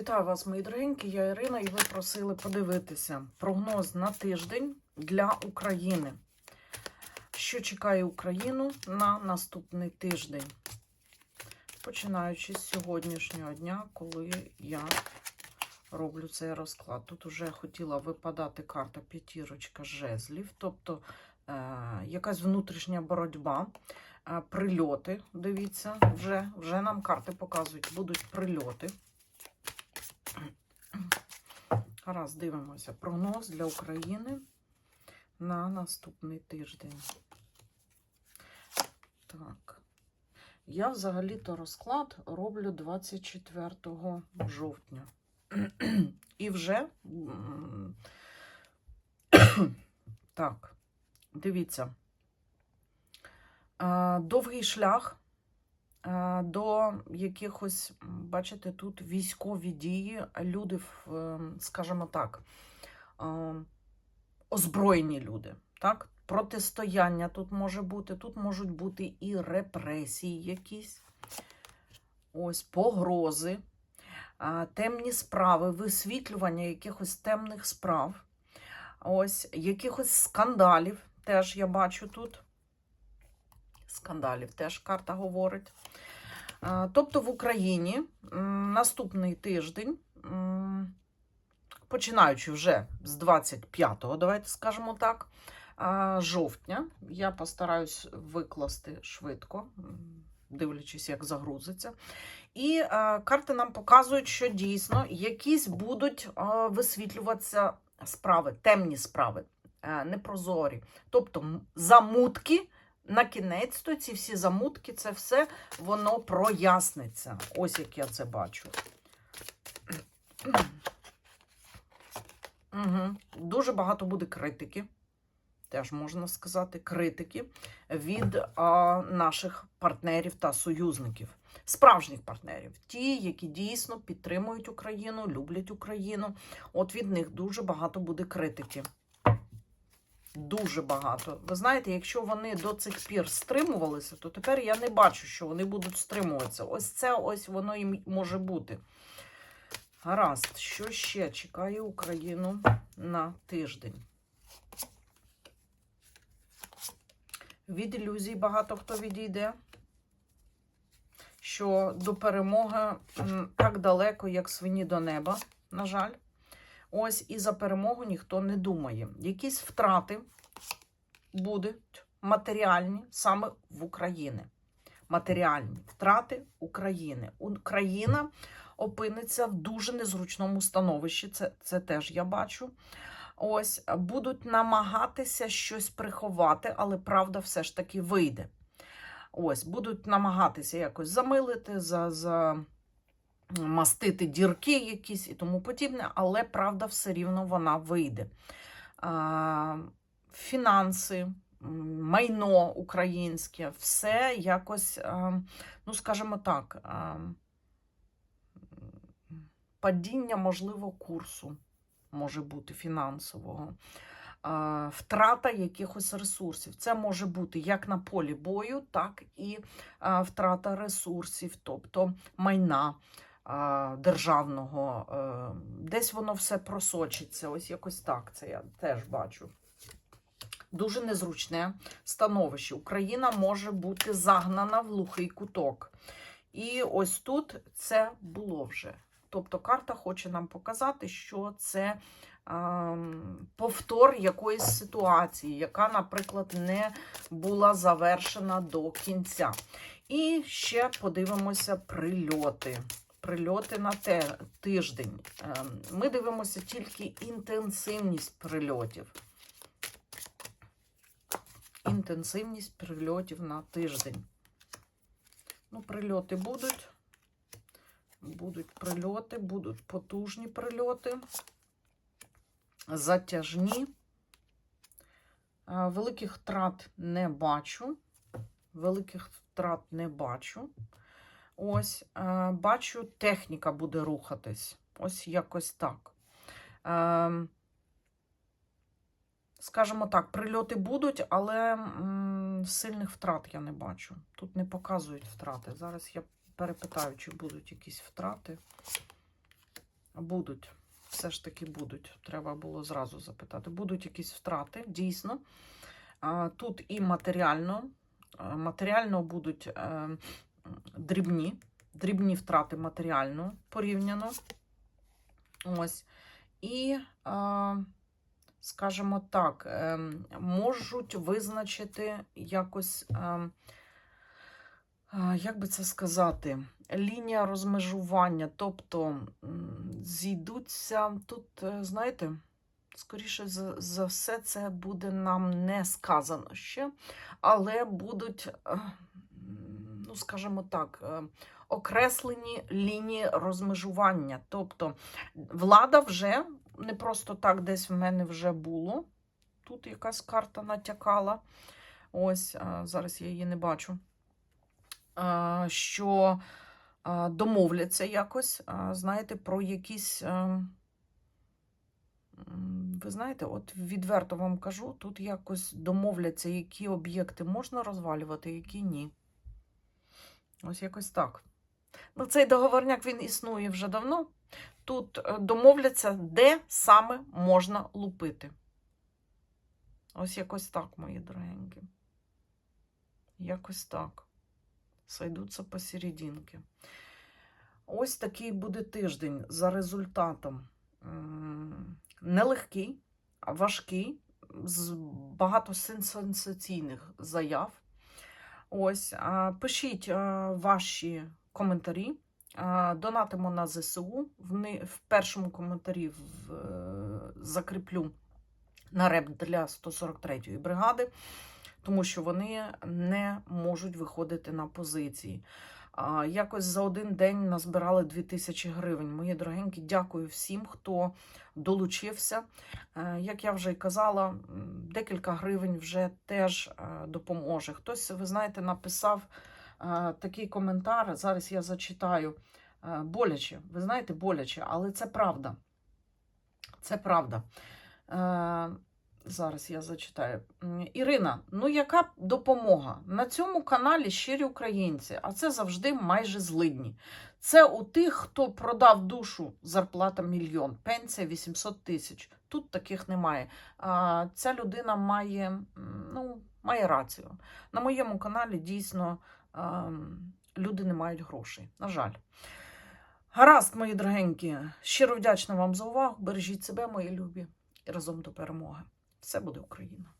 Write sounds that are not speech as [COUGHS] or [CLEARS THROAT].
Вітаю вас, мої дорогенькі. Я Ірина, і ви просили подивитися прогноз на тиждень для України. Що чекає Україну на наступний тиждень? Починаючи з сьогоднішнього дня, коли я роблю цей розклад. Тут вже хотіла випадати карта п'ятірочка жезлів, тобто е, якась внутрішня боротьба, е, прильоти. Дивіться, вже, вже нам карти показують, будуть прильоти. Гаразд, дивимося. Прогноз для України на наступний тиждень. Так. Я взагалі-то розклад роблю 24 жовтня. І вже. [COUGHS] Так, дивіться. Довгий шлях до якихось, бачите, тут військові дії, люди, е, скажімо так, е, озброєні люди. Так? Протистояння тут може бути, тут можуть бути і репресії якісь, ось погрози, темні справи, висвітлювання якихось темних справ, ось якихось скандалів. Теж я бачу тут. Скандалів теж карта говорить. Тобто в Україні наступний тиждень, починаючи вже з 25-го, давайте скажемо так, жовтня, я постараюсь викласти швидко, дивлячись, як загрузиться. І е, карти нам показують, що дійсно якісь будуть е, висвітлюватися справи, темні справи, е, непрозорі. Тобто замутки. На кінець то ці всі замутки, це все воно проясниться. Ось як я це бачу. [CLEARS THROAT] Угу. Дуже багато буде критики, теж можна сказати, критики від а, наших партнерів та союзників, справжніх партнерів, ті, які дійсно підтримують Україну, люблять Україну. От від них дуже багато буде критики. Дуже багато. Ви знаєте, якщо вони до цих пір стримувалися, то тепер я не бачу, що вони будуть стримуватися. Ось це ось воно і може бути. Гаразд, що ще чекає Україну на тиждень? Від ілюзій багато хто відійде, що до перемоги так далеко, як свині до неба, на жаль. Ось і за перемогу ніхто не думає. Якісь втрати будуть матеріальні саме в Україні. Матеріальні втрати України. Україна опиниться в дуже незручному становищі. Це, це теж я бачу. Ось будуть намагатися щось приховати, але правда все ж таки вийде. Ось, будуть намагатися якось замилити, за, за мастити дірки якісь і тому подібне, але правда все рівно вона вийде. Фінанси, майно українське, все якось, ну скажімо так, падіння, можливо, курсу може бути фінансового. Втрата якихось ресурсів. Це може бути як на полі бою, так і втрата ресурсів, тобто майна державного. е, Десь воно все просочиться. Ось якось так це я теж бачу. Дуже незручне становище. Україна може бути загнана в глухий куток. І ось тут це було вже. Тобто карта хоче нам показати, що це ем, повтор якоїсь ситуації, яка, наприклад, не була завершена до кінця. І ще подивимося прильоти. Прильоти на те тиждень. Ем, Ми дивимося тільки інтенсивність прильотів. Інтенсивність прильотів на тиждень. Ну, прильоти будуть. Будуть прильоти, будуть потужні прильоти, затяжні. Великих втрат не бачу. Великих втрат не бачу. Ось, е, бачу, техніка буде рухатись. Ось якось так. Е, Скажімо так, прильоти будуть, але сильних втрат я не бачу. Тут не показують втрати. Зараз я перепитаю, чи будуть якісь втрати. будуть. Все ж таки будуть. Треба було зразу запитати. Будуть якісь втрати, дійсно. Тут і матеріально. Е, Матеріально будуть е, дрібні, дрібні втрати матеріально порівняно. Ось. І, е, скажімо так, е, можуть визначити якось, е, е, як би це сказати, лінія розмежування. Тобто зійдуться тут, е, знаєте, скоріше за, все, це буде нам не сказано ще, але будуть, ну, скажімо так, е, окреслені лінії розмежування. Тобто влада вже не просто так десь в мене вже було. Тут якась карта натякала. Ось, зараз я її не бачу. Що домовляться якось, знаєте, про якісь. Ви знаєте, от відверто вам кажу, тут якось домовляться, які об'єкти можна розвалювати, які ні. Ось якось так. Ну, цей договорняк він існує вже давно. Тут е, домовляться, де саме можна лупити. Ось якось так, мої дорогенькі. Якось так. Сойдуться посерединки. Ось такий буде тиждень за результатом. Нелегкий, важкий, з багато сенсаційних заяв. Ось, пишіть ваші коментарі. Донатимо на ЗСУ. В, першому коментарі е, закріплю на реп для 143-ї бригади, тому що вони не можуть виходити на позиції. Якось за один день назбирали 2000 гривень. Мої дорогенькі, дякую всім, хто долучився. Е, Як я вже й казала, декілька гривень вже теж е, допоможе. Хтось, ви знаєте, написав е, такий коментар. Зараз я зачитаю. Боляче, ви знаєте, боляче, але це правда. Це правда. Зараз я зачитаю. Ірина, ну яка допомога? На цьому каналі щирі українці, а це завжди майже злидні. Це у тих, хто продав душу, зарплата мільйон, пенсія 800 тисяч. Тут таких немає. А, ця людина має, ну, має рацію. На моєму каналі дійсно ем, люди не мають грошей. На жаль. Гаразд, мої дорогенькі. Щиро вдячна вам за увагу. Бережіть себе, мої любі, і разом до перемоги. Все буде Україна!